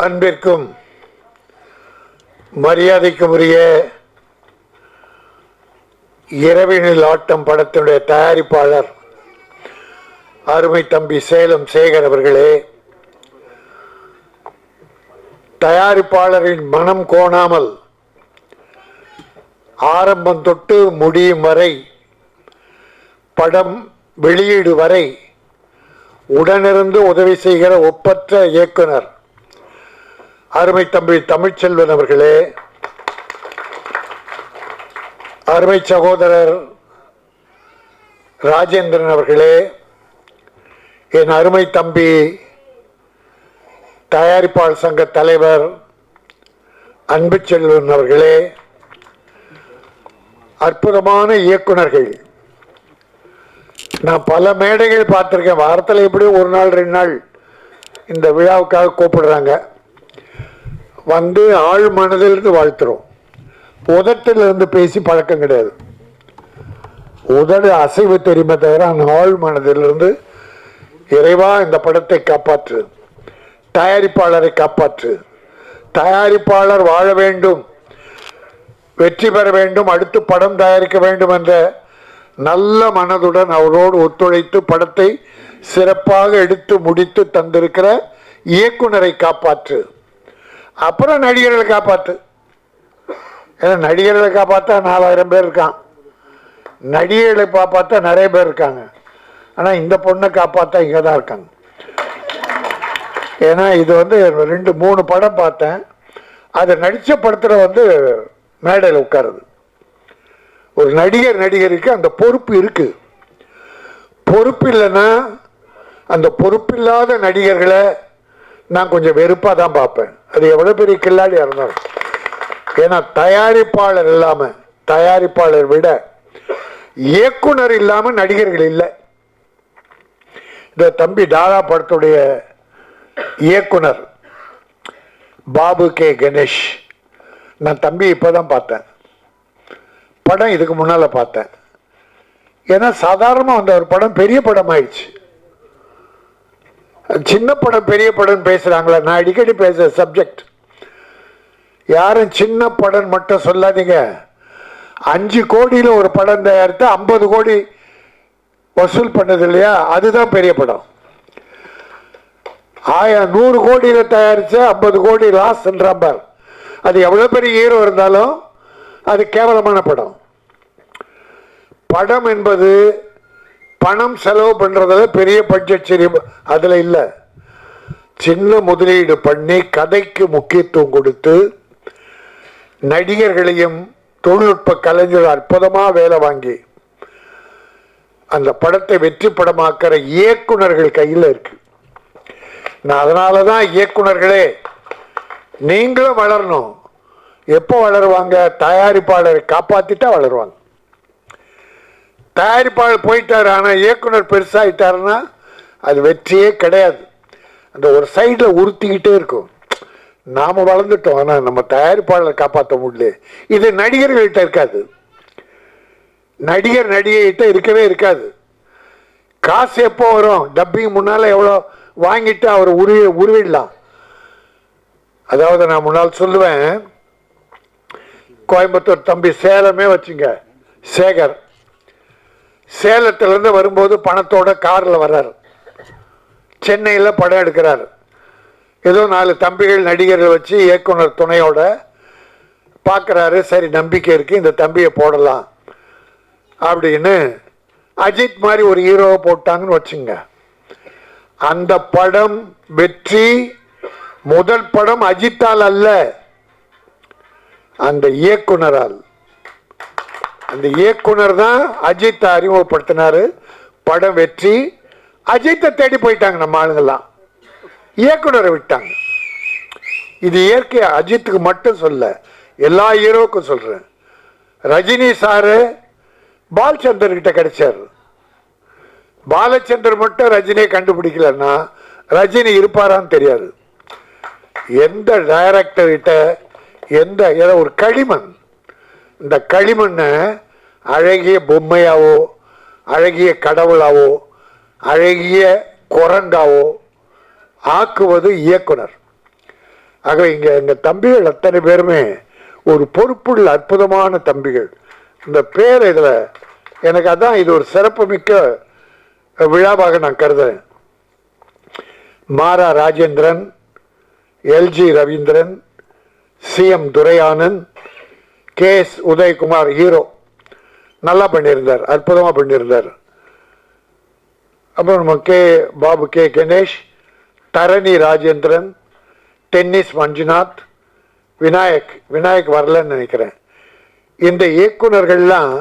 அன்பிற்கும் மரியாதைக்கும் உரிய இரவினில் ஆட்டம் படத்தினுடைய தயாரிப்பாளர் அருமை தம்பி சேலம் சேகர் அவர்களே தயாரிப்பாளரின் மனம் கோணாமல் ஆரம்பம் தொட்டு முடியும் வரை படம் வெளியீடு வரை உடனிருந்து உதவி செய்கிற ஒப்பற்ற இயக்குனர் அருமை தம்பி தமிழ்ச்செல்வன் அவர்களே அருமை சகோதரர் ராஜேந்திரன் அவர்களே என் அருமை தம்பி தயாரிப்பாளர் சங்க தலைவர் அன்பு செல்வன் அவர்களே அற்புதமான இயக்குனர்கள் நான் பல மேடைகள் பார்த்துருக்கேன். வாரத்தில் எப்படியும் ஒரு நாள் ரெண்டு நாள் இந்த விழாவுக்காக கூப்பிடுறாங்க. வந்து ஆழ் மனதிலிருந்து வாழ்த்துறோம். உதட்டிலிருந்து பேசி பழக்கம் கிடையாது. உதடு அசைவு தெரியுமே தவிர அந்த ஆழ் மனதிலிருந்து இறைவா இந்த படத்தை காப்பாற்று. தயாரிப்பாளரை காப்பாற்று. தயாரிப்பாளர் வாழ வேண்டும். வெற்றி பெற வேண்டும். அடுத்து படம் தயாரிக்க வேண்டும் என்ற நல்ல மனதுடன் அவரோடு ஒத்துழைத்து படத்தை சிறப்பாக எடுத்து முடித்து தந்திருக்கிற இயக்குனரை காப்பாற்று. அப்புறம் நடிகர்களை காப்பாற்று ஏன்னா நடிகர்களை காப்பாற்றா நாலாயிரம் பேர் இருக்கான். நடிகர்களை காப்பாற்றா நிறைய பேர் இருக்காங்க. ஆனால் இந்த பொண்ணை காப்பாற்றா இங்கே தான் இருக்காங்க. ஏன்னா இது வந்து ரெண்டு மூணு படம் பார்த்தேன். அதை நடித்த படத்தில் வந்து மேடையில் உட்காருது. ஒரு நடிகர் நடிகருக்கு அந்த பொறுப்பு இருக்குது பொறுப்பு இல்லைன்னா அந்த பொறுப்பில்லாத நடிகர்களை நான் கொஞ்சம் வெறுப்பாக தான் பார்ப்பேன். அது எவ்வளோ பெரிய கில்லாடியாக இருந்தாலும் ஏன்னா தயாரிப்பாளர் இல்லாமல் தயாரிப்பாளர் விட இயக்குனர் இல்லாமல் நடிகர்கள் இல்லை. இந்த தம்பி தாதா படத்துடைய இயக்குனர் பாபு கே கணேஷ். நான் தம்பி இப்போதான் பார்த்தேன். படம் இதுக்கு முன்னால் பார்த்தேன். ஏன்னா சாதாரணமாக வந்த ஒரு படம் பெரிய படம் ஆயிடுச்சு சின்ன படம் பெரிய படம் பேசுகிறாங்களா நான் அடிக்கடி பேசுகிற சப்ஜெக்ட் யாரும் சின்ன படம் மட்டும் சொல்லாதீங்க. அஞ்சு கோடியில் ஒரு படம் தயாரித்து ஐம்பது கோடி வசூல் பண்ணது இல்லையா? அதுதான் பெரிய படம். ஆயா நூறு கோடியில் தயாரித்து ஐம்பது கோடி லாஸ்ன்றாம்பார் அது எவ்வளோ பெரிய ஹீரோ இருந்தாலும் அது கேவலமான படம். படம் என்பது பணம் செலவு பண்ணுறதுல பெரிய பட்ஜெட் சரி. அதில் இல்லை. சின்ன முதலீடு பண்ணி கதைக்கு முக்கியத்துவம் கொடுத்து நடிகர்களையும் தொழில்நுட்ப கலைஞர் அற்புதமாக வேலை வாங்கி அந்த படத்தை வெற்றி படமாக்கிற இயக்குனர்கள் கையில் இருக்கு. நான் அதனால தான் இயக்குனர்களே நீங்களும் வளரணும். எப்போ வளருவாங்க? தயாரிப்பாளரை காப்பாத்திட்டா வளருவாங்க. தயாரிப்பாளர் போயிட்டார் ஆனால் இயக்குனர் பெருசாகிட்டாருன்னா அது வெற்றியே கிடையாது. அந்த ஒரு சைடில் உறுத்திக்கிட்டே இருக்கும். நாம் வளர்ந்துட்டோம் ஆனால் நம்ம தயாரிப்பாளரை காப்பாற்ற முடியல. இது நடிகர்கள்ட்ட இருக்காது. நடிகர் நடிகைகிட்ட இருக்கவே இருக்காது. காசு எப்போ வரும்? டப்பிங் முன்னால் எவ்வளோ வாங்கிட்டு அவர் உருவி உருவிடலாம். அதாவது நான் முன்னால் சொல்லுவேன் கோயம்புத்தூர் தம்பி சேலமே வச்சுங்க சேகர். சேலத்திலேருந்து வரும்போது பணத்தோட காரில் வர்றார். சென்னையில் படம் எடுக்கிறார். ஏதோ நாலு தம்பிகள் நடிகர்கள் வச்சு இயக்குனர் துணையோட பார்க்குறாரு சரி நம்பிக்கை இருக்குது இந்த தம்பியை போடலாம் அப்படின்னு அஜித் மாதிரி ஒரு ஹீரோவை போட்டாங்கன்னு வச்சுங்க. அந்த படம் வெற்றி முதல் படம் அஜித்தால் அல்ல அந்த இயக்குனரால். அந்த இயக்குனர் தான் அஜித்தை அறிமுகப்படுத்தினாரு. படம் வெற்றி. அஜித்தை தேடி போயிட்டாங்க நம்ம ஆளுங்கெல்லாம். இயக்குனரை விட்டாங்க. இது இயற்கை அஜித்துக்கு மட்டும் சொல்ல. எல்லா ஹீரோவுக்கும் சொல்றேன். ரஜினி சாரு பாலச்சந்தர் கிட்ட கிடைச்சாரு. பாலச்சந்தர் மட்டும் ரஜினியை கண்டுபிடிக்கலன்னா ரஜினி இருப்பாரான்னு தெரியாது. எந்த டைரக்டர் கிட்ட எந்த ஏதோ ஒரு களிமண் இந்த களிமண்ணை அழகிய பொம்மையாவோ அழகிய கடவுளாவோ அழகிய குரங்காவோ ஆக்குவது இயக்குனர். ஆக இங்கே எங்கள் தம்பிகள் அத்தனை பேருமே ஒரு பொறுப்புள்ள அற்புதமான தம்பிகள். இந்த பேர் இதில் எனக்கு அதான் இது ஒரு சிறப்புமிக்க விழாவாக நான் கருதுறேன். Mara Rajendran LG Ravindran C M Duraiyanand K S Udayakumar hero நல்லா பண்ணியிருந்தார் அற்புதமாக பண்ணியிருந்தார். அப்புறம் நம்ம K Babu K Ganesh Dharani Rajendran Dennis Manjunath Vinayak Vinayak வரலன்னு நினைக்கிறேன். இந்த இயக்குனர்கள்லாம்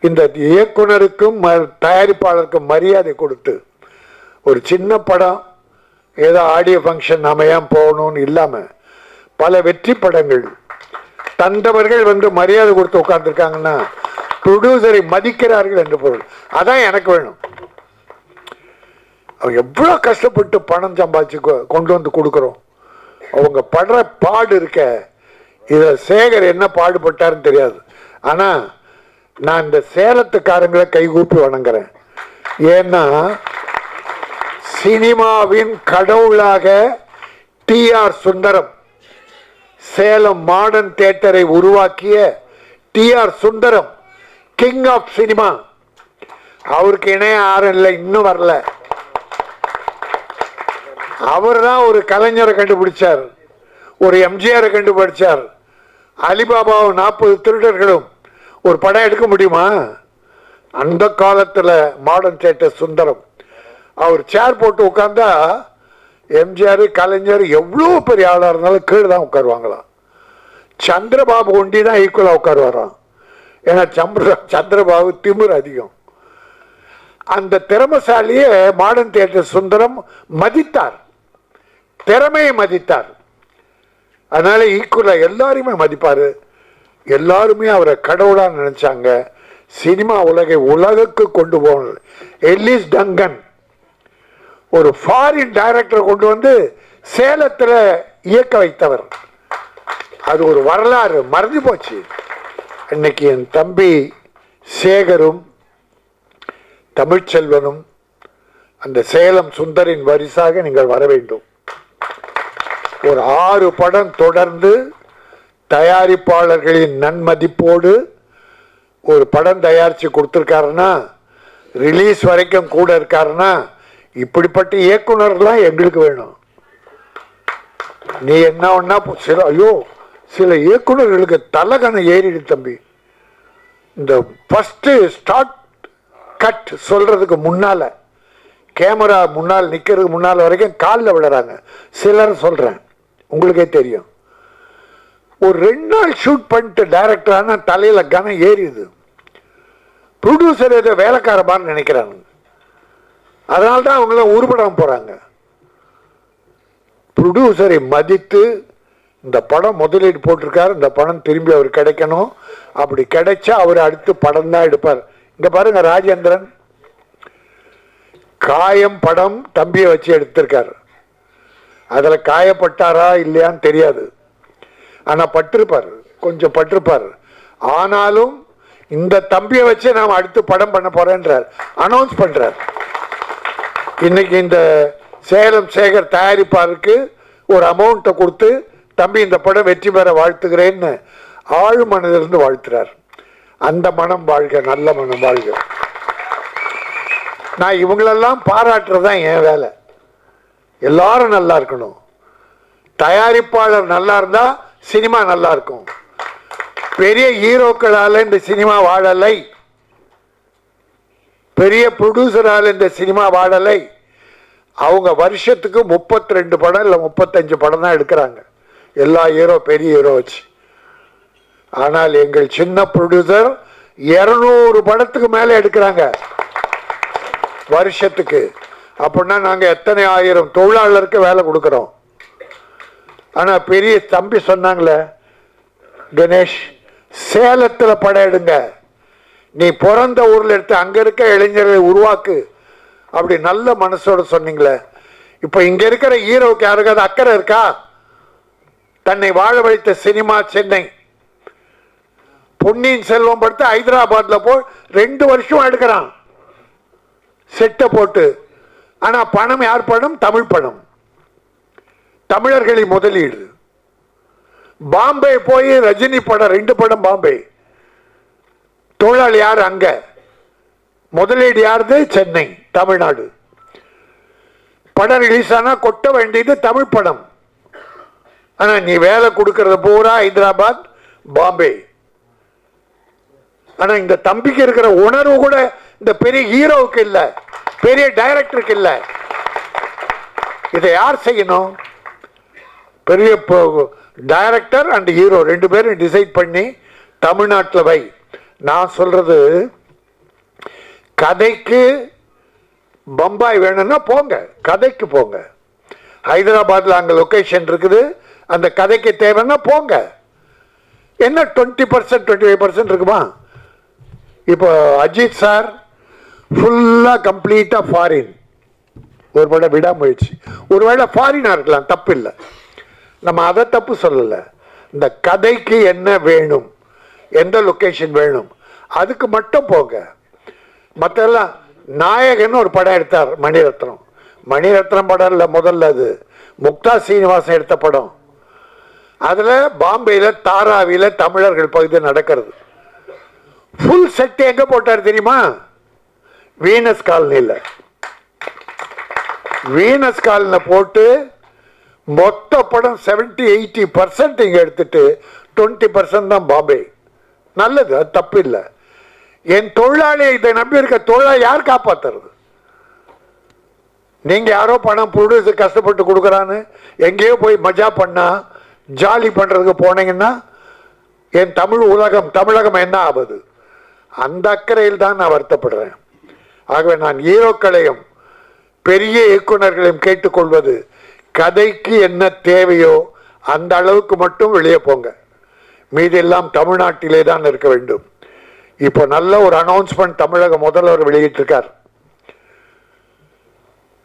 இந்த இயக்குனருக்கும் ம- தயாரிப்பாளருக்கும் மரியாதை கொடுத்து ஒரு சின்ன படம் ஏதோ ஆடியோ ஃபங்க்ஷன் நாம ஏன் போகணும்னு இல்லாமல் பல வெற்றி படங்கள் தந்தவர்கள் வந்து மரியாதை கொடுத்து உட்கார்ந்துருக்காங்கன்னா ப்ரொடியூசரை மதிக்கிறார்கள் என்று பொருள். அதான் எனக்கு வேணும். அவங்க எவ்வளோ கஷ்டப்பட்டு பணம் சம்பாதிச்சு கொ- கொண்டு வந்து கொடுக்குறோம். அவங்க படுற பாடு இருக்க இதை சேகர் என்ன பாடுபட்டாருன்னு தெரியாது. ஆனால் நான் இந்த சேலத்துக்காரங்களை கைகூப்பி வணங்குறேன். ஏன்னா சினிமாவின் கடவுளாக T R Sundaram Salem modern தியேட்டரை உருவாக்கிய T R Sundaram king of cinema அவருக்கு இணைய யாரும் இல்லை இன்னும் வரல. அவர் தான் ஒரு கலைஞரை கண்டுபிடிச்சார். ஒரு எம்ஜிஆரை கண்டுபிடிச்சார். அலிபாபாவும் நாற்பது திருடர்களும் ஒரு படம் எடுக்க முடியுமா? அந்த காலத்தில் மாடர்ன் தியேட்டர் சுந்தரம். அவர் சேர் போட்டு உட்கார்ந்தா எம்ஜிஆர் கலைஞர் எவ்வளோ பெரிய ஆளாக இருந்தாலும் கீழே தான் உட்காருவாங்களாம் சந்திரபாபு ஒண்டி தான் ஈக்குவலாக உட்காருவாராம். ஏன்னா சந்திர சந்திரபாபு திமிர் அதிகம். அந்த திறமசாலியே மாடர்ன் தியேட்டர் சுந்தரம் மதித்தார். திறமையை மதித்தார். அதனால ஈக்குவலாக எல்லாருமே மதிப்பார். எல்லாருமே அவரை கடவுளாக நினச்சாங்க. சினிமா உலகை உலகுக்கு கொண்டு போகணும். எல்லிஸ் டங்கன் ஒரு ஃபாரின் டைரக்டர் கொண்டு வந்து சேலத்தில் இயக்க வைத்தவர். அது ஒரு வரலாறு மறந்து போச்சு. இன்னைக்கு என் தம்பி சேகரும் தமிழ்ச்செல்வனும் அந்த சேலம் சுந்தரின் வரிசாக நீங்கள் வர வேண்டும். ஒரு ஆறு படம் தொடர்ந்து தயாரிப்பாளர்களின் நன்மதிப்போடு ஒரு படம் தயாரித்து கொடுத்துருக்காருன்னா ரிலீஸ் வரைக்கும் கூட இருக்காருன்னா இப்படிப்பட்ட இயக்குனர்லாம் எங்களுக்கு வேணும். நீ என்ன ஒன்னா சில ஐயோ சில இயக்குனர்களுக்கு தலகனை ஏறிடு தம்பி. இந்த ஃபஸ்ட்டு ஸ்டார்ட் கட் சொல்றதுக்கு முன்னால கேமரா முன்னால் நிற்கிறதுக்கு முன்னால் வரைக்கும் காலில் விழுறாங்க. சிலர் சொல்கிறேன் உங்களுக்கே தெரியும். ஒரு ரெண்டு நாள் ஷூட் பண்ணிட்டு டைரக்டரான தலையில் கனம் ஏறிடுது. ப்ரொடியூசர் ஏதோ வேலைக்கார மாதிரி நினைக்கிறாங்க. அதனால தான் அவங்களாம் உருப்படாம போகிறாங்க ப்ரொடியூசரை மதித்து இந்த படம் முதலீடு போட்டிருக்கார் இந்த படம் திரும்பி அவர் கிடைக்கணும். அப்படி கிடைச்சா அவர் அடுத்து படம் தான் எடுப்பார். இங்கே பாருங்க ராஜேந்திரன். காயம் படம் தம்பியை வச்சு எடுத்திருக்காரு. அதில் காயப்பட்டாரா இல்லையான்னு தெரியாது. ஆனால் பட்டிருப்பார் கொஞ்சம் பட்டிருப்பார். ஆனாலும் இந்த தம்பியை வச்சு நாம் அடுத்து படம் பண்ண போறேன்றார். அனௌன்ஸ் பண்ணுறார் இன்னைக்கு இந்த சேலம் சேகர் தயாரிப்பாருக்கு ஒரு அமௌண்ட்டை கொடுத்து தம்பி இந்த படம் வெற்றி பெற வாழ்த்துகிறேன்னு ஆழ் மனதிலிருந்து வாழ்த்துறார். அந்த மனம் வாழ்க நல்ல மனம் வாழ்க. நான் இவங்களெல்லாம் பாராட்டுறது தான் என் வேலை. எல்லாரும் நல்லா இருக்கணும். தயாரிப்பாளர் நல்லா இருந்தால் சினிமா நல்லா இருக்கும். பெரிய ஹீரோக்களால இந்த சினிமா வாழலை. பெரிய ப்ரொடியூசரால் இந்த சினிமா வாடலை அவங்க வருஷத்துக்கு முப்பத்தி ரெண்டு படம் இல்லை முப்பத்தஞ்சு படம் தான் எடுக்கிறாங்க. எல்லா ஹீரோ பெரிய ஹீரோ வச்சு. ஆனால் எங்கள் சின்ன ப்ரொடியூசர் இருநூறு படத்துக்கு மேலே எடுக்கிறாங்க. வருஷத்துக்கு. அப்படின்னா நாங்கள் எத்தனை ஆயிரம் தொழிலாளருக்கு வேலை கொடுக்குறோம். ஆனால் பெரிய தம்பி சொன்னாங்களே கணேஷ் சேலத்தில் படம் எடுங்க. நீ பிறந்த ஊரில் எடுத்து அங்கே இருக்க இளைஞர்களை உருவாக்கு. அப்படி நல்ல மனசோட சொன்னீங்களே. இப்போ இங்கே இருக்கிற ஹீரோவுக்கு யாருக்காவது அக்கறை இருக்கா? தன்னை வாழ வைத்த சினிமா சென்னை. பொன்னியின் செல்வம் படுத்து ஹைதராபாத்தில் போய் ரெண்டு வருஷம் எடுக்கிறான். செட்டை போட்டு. ஆனால் பணம் யார் பணம்? தமிழ் பணம். தமிழர்களின் முதலீடு. பாம்பே போய் ரஜினி படம் ரெண்டு படம் பாம்பே. தொழிலாளி யார் அங்க? முதலீடு யாருது? சென்னை தமிழ்நாடு. படம் ரிலீஸ் ஆனால் கொட்ட வேண்டியது தமிழ் படம். ஆனால் நீ வேலை கொடுக்கறது பூரா ஹைதராபாத் பாம்பே. ஆனால் இந்த தம்பிக்கு இருக்கிற உணர்வு கூட இந்த பெரிய ஹீரோவுக்கு இல்லை பெரிய டைரக்டருக்கு இல்லை. இதை யார் செய்யணும்? பெரிய டைரக்டர் அண்ட் ஹீரோ ரெண்டு பேரும் டிசைட் பண்ணி தமிழ்நாட்டில் வை. நான் சொல்றது கதைக்கு பம்பாய் வேணும்னா போங்க கதைக்கு போங்க. ஹைதராபாத்தில் அங்கே லொக்கேஷன் இருக்குது அந்த கதைக்கு தேவைன்னா போங்க. என்ன twenty percent twenty five percent இருக்குமா? இப்போ அஜித் சார் ஃபுல்லாக கம்ப்ளீட்டாக ஃபாரின் ஒரு வேளை விடாமுயற்சி. ஒருவேளை ஃபாரினாக இருக்கலாம் தப்பு இல்லை நம்ம அதை தப்பு சொல்லலை. இந்த கதைக்கு என்ன வேணும்? எந்த லொக்கேஷன் வேணும். அதுக்கு மட்டும் போங்க மற்றெல்லாம் நாயகன் ஒரு படம் எடுத்தார் மணிரத்னம். மணிரத்னம் படம் இல்லை முதல்ல அது. முக்தா சீனிவாசன் எடுத்த படம். அதில் பாம்பேயில் தாராவியில் தமிழர்கள் பகுதி நடக்கிறது. ஃபுல் செட் எங்கே போட்டார் தெரியுமா? வீனஸ் காலனியில் வீனஸ் காலனியில் போட்டு மொத்த படம் செவன்ட்டி எயிட்டி பர்சன்ட் இங்கே எடுத்துட்டு டுவெண்ட்டி பர்சன்ட் தான் பாம்பே. நல்லது அது தப்பு இல்லை என் தொழிலாளி இதை நம்பி இருக்க தொழிலாளி யார் காப்பாத்துறது? நீங்க யாரோ பணம் புடுசு கஷ்டப்பட்டு கொடுக்குறான்னு எங்கேயோ போய் மஜா பண்ணா ஜாலி பண்றதுக்கு போனீங்கன்னா என் தமிழ் உலகம் தமிழகம் என்ன ஆகுது? அந்த அக்கறையில் தான் நான் வருத்தப்படுறேன். ஆகவே நான் ஹீரோக்களையும் பெரிய இயக்குனர்களையும் கேட்டுக்கொள்வது கதைக்கு என்ன தேவையோ அந்த அளவுக்கு மட்டும் வெளியே போங்க. மீதெல்லாம் தமிழ்நாட்டிலே தான் இருக்க வேண்டும். இப்போ நல்ல ஒரு அனௌன்ஸ்மெண்ட் தமிழக முதல்வர் வெளியிட்டிருக்கார்.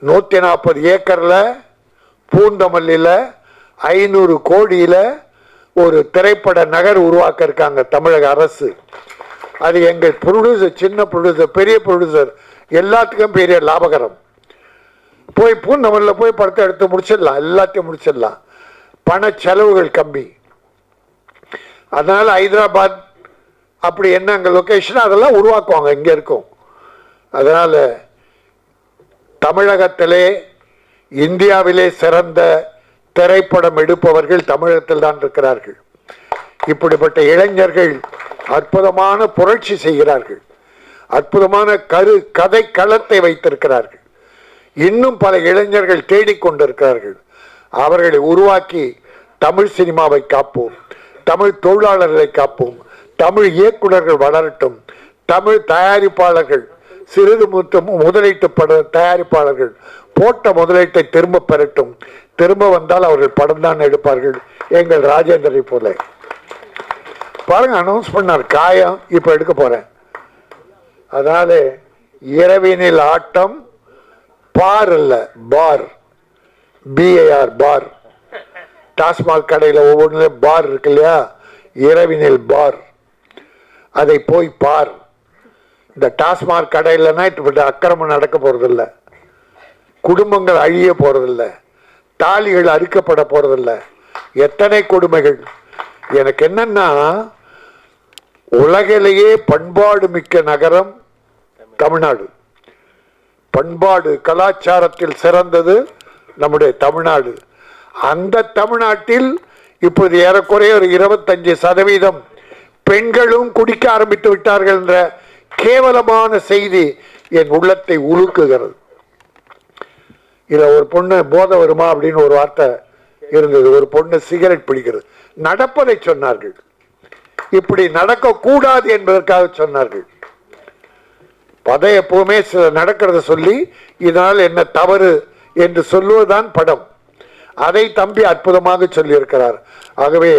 நூற்றி நாற்பது ஏக்கரில் பூந்தமல்லியில் ஐநூறு கோடியில் ஒரு திரைப்பட நகர் உருவாக்க இருக்காங்க தமிழக அரசு. அது எங்கள் ப்ரொடியூசர் சின்ன ப்ரொடியூசர் பெரிய ப்ரொடியூசர் எல்லாத்துக்கும் பெரிய லாபகரம். போய் பூந்தமல்லில் போய் படத்தை எடுத்து முடிச்சிடலாம் எல்லாத்தையும் முடிச்சிடலாம். பண செலவுகள் கம்மி. அதனால் ஹைதராபாத் அப்படி என்ன அங்கே லொக்கேஷன் அதெல்லாம் உருவாக்குவாங்க இங்கே இருக்கும். அதனால் தமிழகத்திலே இந்தியாவிலே சிறந்த திரைப்படம் எடுப்பவர்கள் தமிழகத்தில் தான் இருக்கிறார்கள். இப்படிப்பட்ட இளைஞர்கள் அற்புதமான புரட்சி செய்கிறார்கள். அற்புதமான கரு கதை களத்தை வைத்திருக்கிறார்கள். இன்னும் பல இளைஞர்கள் தேடிக்கொண்டிருக்கிறார்கள். அவர்களை உருவாக்கி தமிழ் சினிமாவை காப்போம். தமிழ் தொழிலாளர்களை காப்போம். தமிழ் இயக்குனர்கள் வளரட்டும். தமிழ் தயாரிப்பாளர்கள் சிறிது முத்து முதலீட்டு பட தயாரிப்பாளர்கள் போட்ட முதலீட்டை திரும்ப பெறட்டும். திரும்ப வந்தால் அவர்கள் படம் தான் எடுப்பார்கள். எங்கள் ராஜேந்திரை போல. பாருங்க அனௌன்ஸ் பண்ணார். காயம் இப்ப எடுக்க போறேன். அதனால இரவினில் ஆட்டம் பார் அல்ல பார். பிஏஆர் பார். டாஸ்மாக் கடையில் ஒவ்வொன்றிலும் பார் இருக்கு இல்லையா? இரவினில் பார். அதை போய் பார். இந்த டாஸ்மாக் கடையிலனா இப்படி அக்கிரமம் நடக்க போகிறதில்ல குடும்பங்கள் அழிய போகிறதில்ல தாலிகள் அறுக்கப்பட போகிறதில்ல எத்தனை கொடுமைகள். எனக்கு என்னன்னா உலகிலேயே பண்பாடு மிக்க நகரம் தமிழ்நாடு. பண்பாடு கலாச்சாரத்தில் சிறந்தது நம்முடைய தமிழ்நாடு. அந்த தமிழ்நாட்டில் இப்போது ஏறக்குறைய ஒரு இருபத்தஞ்சு சதவீதம் பெண்களும் குடிக்க ஆரம்பித்து விட்டார்கள் என்ற கேவலமான செய்தி என் உள்ளத்தை உலுக்குகிறது. இதில் ஒரு பொண்ணு போதை வருமா அப்படின்னு ஒரு வார்த்தை இருந்தது. ஒரு பொண்ணு சிகரெட் பிடிக்கிறது. நடப்பதை சொன்னார்கள். இப்படி நடக்க கூடாது என்பதற்காக சொன்னார்கள். பதை எப்பவுமே சில நடக்கிறத சொல்லி இதனால் என்ன தவறு என்று சொல்லுவதுதான் படம். அதை தம்பி அற்புதமாக சொல்லியிருக்கிறார். ஆகவே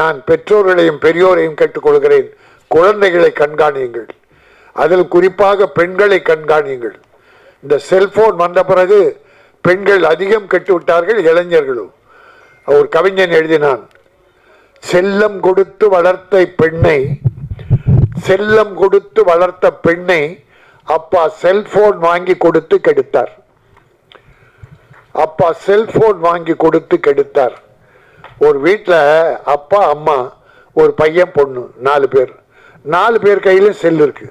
நான் பெற்றோர்களையும் பெரியோரையும் கேட்டுக்கொள்கிறேன். குழந்தைகளை கண்காணியுங்கள். அதில் குறிப்பாக பெண்களை கண்காணியுங்கள். இந்த செல்போன் வந்த பிறகு பெண்கள் அதிகம் கெட்டுவிட்டார்கள் இளைஞர்களும் ஒரு கவிஞன் எழுதினான் செல்லம் கொடுத்து வளர்த்த பெண்ணை செல்லம் கொடுத்து வளர்த்த பெண்ணை அப்பா செல்போன் வாங்கி கொடுத்து கெடுத்தார். அப்பா செல்போன் வாங்கி கொடுத்து கெடுத்தார். ஒரு வீட்டில் அப்பா அம்மா ஒரு பையன் பொண்ணு நாலு பேர். நாலு பேர் கையிலும் செல் இருக்கு.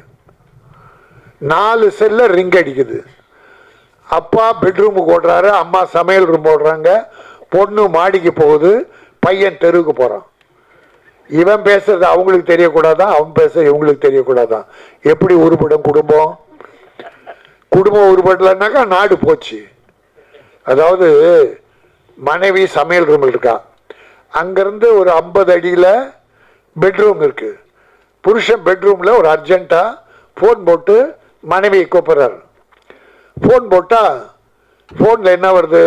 நாலு செல்ல ரிங் அடிக்குது. அப்பா பெட்ரூமுக்கு ஓடுறாரு அம்மா சமையல் ரூம் ஓடுறாங்க. பொண்ணு மாடிக்கு போகுது பையன் தெருவுக்கு போகிறான் இவன் பேசுறது அவங்களுக்கு தெரியக்கூடாதான் அவன் பேச இவங்களுக்கு தெரியக்கூடாதான் எப்படி உருப்படும் குடும்பம்? குடும்பம் உருப்படலைன்னாக்கா நாடு போச்சு. அதாவது மனைவி சமையல் ரூம் இருக்கா அங்கேருந்து ஒரு ஐம்பது அடியில் பெட்ரூம் இருக்குது புருஷன் பெட்ரூமில் ஒரு அர்ஜெண்ட்டாக ஃபோன் போட்டு மனைவியை கூப்பிட்றாரு. ஃபோன் போட்டால் ஃபோனில் என்ன வருது?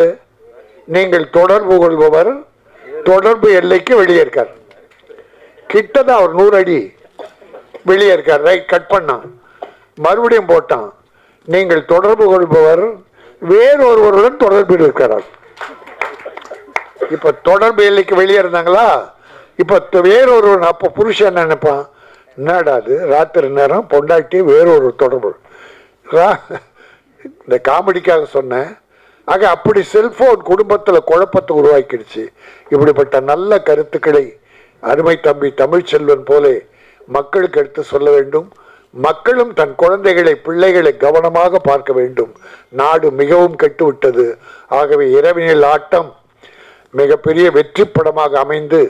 நீங்கள் தொடர்பு கொள்பவர் தொடர்பு எல்லைக்கு வெளியே இருக்கார். கிட்டதான் அவர் நூறு அடி வெளியே இருக்கார். ரைட் கட் பண்ணான். மறுபடியும் போட்டான். நீங்கள் தொடர்பு கொள்பவர் வேறொருவருடன் தொடர்பில் இருக்கிறார். இப்ப தொடர்பு எல்லைக்கு வெளியே இருந்தாங்களா? இப்ப வேறொருவன் அப்ப புருஷன் என்ன நினைப்பான்? என்னடாது ராத்திரி நேரம் பொண்டாட்டி வேறொரு தொடர்பு. ரா- இந்த காமெடிக்காக சொன்னேன். ஆக அப்படி செல்போன் குடும்பத்தில் குழப்பத்தை உருவாக்கிடுச்சு. இப்படிப்பட்ட நல்ல கருத்துக்களை அருமை தம்பி தமிழ்ச்செல்வன் போலே மக்களுக்கு எடுத்து சொல்ல வேண்டும். மக்களும் தன் குழந்தைகளை பிள்ளைகளை கவனமாக பார்க்க வேண்டும். நாடு மிகவும் கெட்டுவிட்டது. ஆகவே இரவினில் ஆட்டம் மிகப்பெரிய வெற்றி படமாக அமைந்து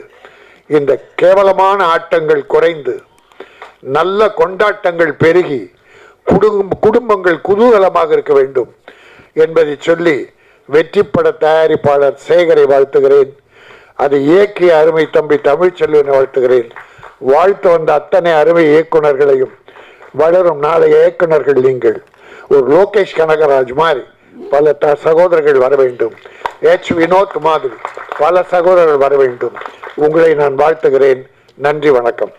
இந்த கேவலமான ஆட்டங்கள் குறைந்து நல்ல கொண்டாட்டங்கள் பெருகி குடும்பம் குடும்பங்கள் குதூகலமாக இருக்க வேண்டும் என்பதை சொல்லி வெற்றி பட தயாரிப்பாளர் சேகரை வாழ்த்துகிறேன். அதை இயக்கிய அருமை தம்பி தமிழ்ச்செல்வனை வாழ்த்துகிறேன். வாழ்த்து வந்த அத்தனை அருமை இயக்குனர்களையும் வளரும் நாளைய இயக்குனர்கள் நீங்கள். ஒரு லோகேஷ் கனகராஜ் மாதிரி பல த சகோதரர்கள் வர வேண்டும். எச் வினோத் மாதிரி பல சகோதரர்கள் வர வேண்டும். உங்களை நான் வாழ்த்துகிறேன். நன்றி வணக்கம்.